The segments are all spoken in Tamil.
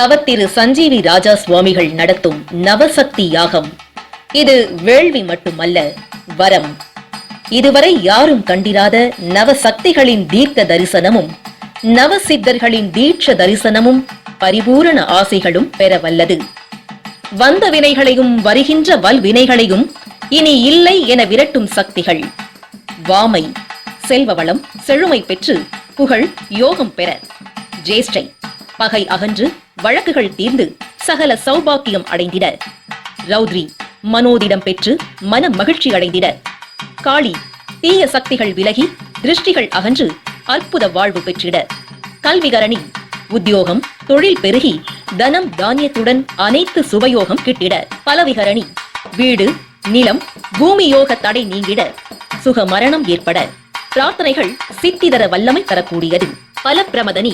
தவத்திரு சஞ்சீவி ராஜா சுவாமிகள் நடத்தும் நவசக்தி யாகம். இது வேள்வி மட்டுமல்ல வரம். இதுவரை யாரும் கண்டிராத நவசக்திகளின் தீர்க்க தரிசனமும் நவசித்தர்களின் தீட்ச தரிசனமும் பரிபூரண ஆசைகளும் பெற வல்லது வந்த வினைகளையும் வருகின்ற வல்வினைகளையும் இனி இல்லை என விரட்டும் சக்திகள். வாமை செல்வவளம் செழுமை பெற்று புகழ் யோகம் பெற. ஜேஷ்டை பகை அகன்று வழக்குகள் தீர்ந்து சகல சௌபாக்கியம் அடைந்திட ரௌத்ரி மனோதிடம் பெற்று மன மகிழ்ச்சி அடைந்திட காளி தீய சக்திகள் விலகி திருஷ்டிகள் அகன்று அற்புத வாழ்வு பெற்றிட கல்விகரணி உத்தியோகம் தொழில் பெருகி தனம் தானியத்துடன் அனைத்து சுபயோகம் கிட்டிட பலவிகரணி வீடு நிலம் பூமி யோக தடை நீங்கிட சுக மரணம் ஏற்பட பிரார்த்தனைகள் சித்திதர வல்லமை தரக்கூடியது. பல பிரமதனி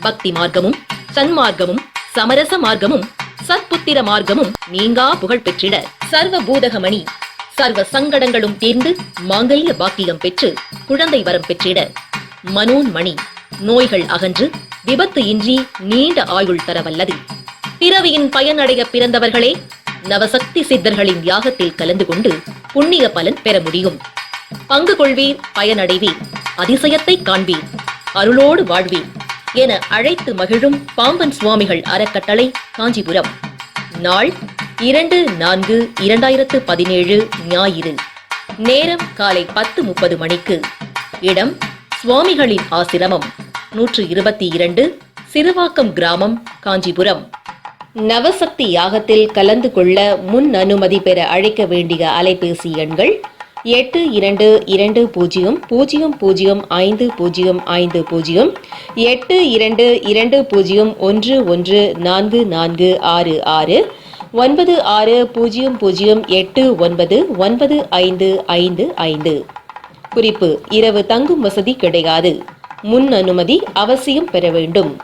பக்தி மார்க்கமும் சன்மார்க்கமும் சமரச மார்க்கமும் சத்புத்திர மார்க்கமும் நீங்கா புகழ் பெற்றிட. சர்வ பூதகமணி சர்வ சங்கடங்களும் தீர்ந்து மாங்கல்ய பாக்கியம் பெற்று குழந்தை வரம் பெற்றிட. மனோன்மணி நோய்கள் அகன்று விபத்து இன்றி நீண்ட ஆயுள் தரவல்லது பிறவியின் பயனடைய பிறந்தவர்களே நவசக்தி சித்தர்களின் யாகத்தில் கலந்து கொண்டு புண்ணிய பலன் பெற முடியும். பங்கு கொள்வீர் பயனடைவீர் அதிசயத்தை காண்பீர் அருளோடு வாழ்வீர். என அழைத்து மகிழும் பாம்பன் சுவாமிகள் அறக்கட்டளை காஞ்சிபுரம். நாள் இரண்டு நான்கு இரண்டாயிரத்து பதினேழு ஞாயிறு நேரம் காலை பத்து முப்பது மணிக்கு. இடம் சுவாமிகளின் ஆசிரமம் நூற்று இருபத்தி இரண்டு சிறுவாக்கம் கிராமம் காஞ்சிபுரம். நவசக்தி யாகத்தில் கலந்து கொள்ள முன் அனுமதி பெற அழைக்க வேண்டிய அலைபேசி எண்கள் எட்டு இரண்டு இரண்டு பூஜ்ஜியம் பூஜ்ஜியம் பூஜ்ஜியம் ஐந்து பூஜ்ஜியம் ஐந்து பூஜ்ஜியம் எட்டு இரண்டு இரண்டு பூஜ்ஜியம் ஒன்று ஒன்று நான்கு நான்கு ஆறு ஆறு ஒன்பது ஆறு பூஜ்ஜியம் பூஜ்ஜியம் எட்டு ஒன்பது ஒன்பது ஐந்து ஐந்து ஐந்து. குறிப்பு இரவு தங்கும் வசதி கிடையாது. முன் அனுமதி அவசியம் பெற வேண்டும்.